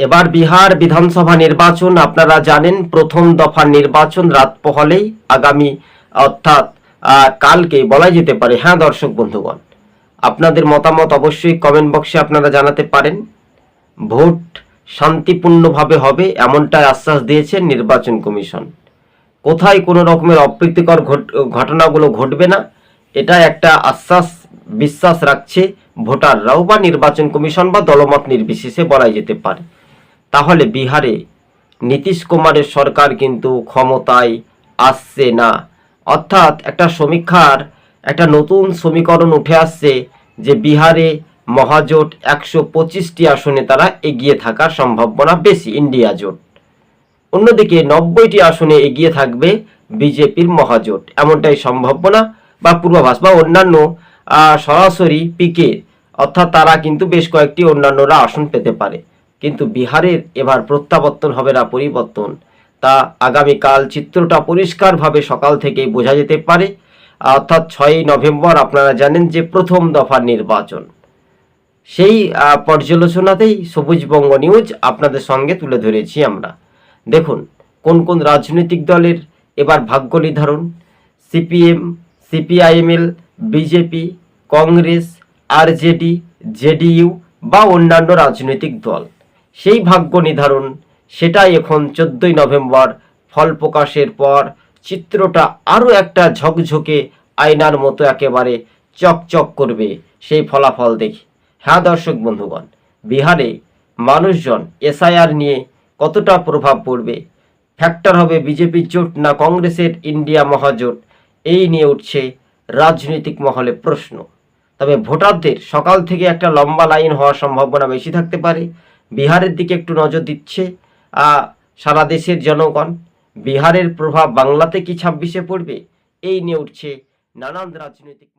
এবার বিহার বিধানসভা নির্বাচন, আপনারা জানেন প্রথম দফার নির্বাচন রাত পহলেই আগামী, অর্থাৎ কালকে বলা যেতে পারে। হ্যাঁ দর্শক বন্ধুগণ, আপনাদের মতামত অবশ্যই কমেন্ট বক্সে আপনারা জানাতে পারেন। ভোট শান্তিপূর্ণভাবে হবে, এমনটাই আশ্বাস দিয়েছেন নির্বাচন কমিশন। কোথায় কোনো রকমের অপ্রীতিকর ঘট- ঘটনাগুলো ঘটবে না এটা একটা আশ্বাস, বিশ্বাস রাখছে ভোটাররাও বা নির্বাচন কমিশন বা দলমত নির্বিশেষে বলাই যেতে পারে। তাহলে বিহারে নীতিশ কুমারের সরকার কিন্তু ক্ষমতায় আসছে না। অর্থাৎ একটা সমীক্ষার, একটা নতুন সমীকরণ উঠে আসছে যে বিহারে মহাজোট একশো পঁচিশটি আসনে তারা এগিয়ে থাকার সম্ভাবনা বেশি, ইন্ডিয়া জোট। অন্যদিকে নব্বইটি আসনে এগিয়ে থাকবে বিজেপির মহাজোট। এমনটাই সম্ভাবনা বা পূর্বাভাস বা অন্যান্য সরাসরি পিকে অর্থাৎ তারা কিন্তু বেশ কয়েকটি অন্যান্যরা আসন পেতে পারে। কিন্তু বিহারের এবার প্রত্যাবর্তন হবে না, পরিবর্তন। তা আগামীকাল চিত্রটা পরিষ্কারভাবে সকাল থেকেই বোঝা যেতে পারে। অর্থাৎ ছয়ই নভেম্বর আপনারা জানেন যে প্রথম দফার নির্বাচন। সেই পর্যালোচনাতেই সবুজবঙ্গ নিউজ আপনাদের সঙ্গে তুলে ধরেছি আমরা। দেখুন, কোন কোন রাজনৈতিক দলের এবার ভাগ্য নির্ধারণ? CPM, CPIML, BJP, Congress, RJD, JDU বা অন্যান্য রাজনৈতিক দল। সেই ভাগ্য নির্ধারণ সেটাই এখন চোদ্দই নভেম্বর। ফল প্রকাশের পর চিত্রটা আরও একটা ঝকঝকে আয়নার মতো একেবারে চকচক করবে সেই ফলাফল দেখে। হ্যাঁ দর্শক বন্ধুগণ, বিহারে মানুষজন এসআইআর নিয়ে কতটা প্রভাব পড়বে? ফ্যাক্টর হবে বিজেপির জোট না কংগ্রেসের ইন্ডিয়া মহাজোট? এই নিয়ে উঠছে রাজনৈতিক মহলে প্রশ্ন। তবে ভোটারদের সকাল থেকে একটা লম্বা লাইন হওয়ার সম্ভাবনা বেশি থাকতে পারে। বিহারের দিকে একটু নজর দিচ্ছে। সারা দেশের জনগণ, বিহারের প্রভাব বাংলাতে কি ছাব্বিশে পড়বে? এই নিয়ে উঠছে নানান রাজনৈতিক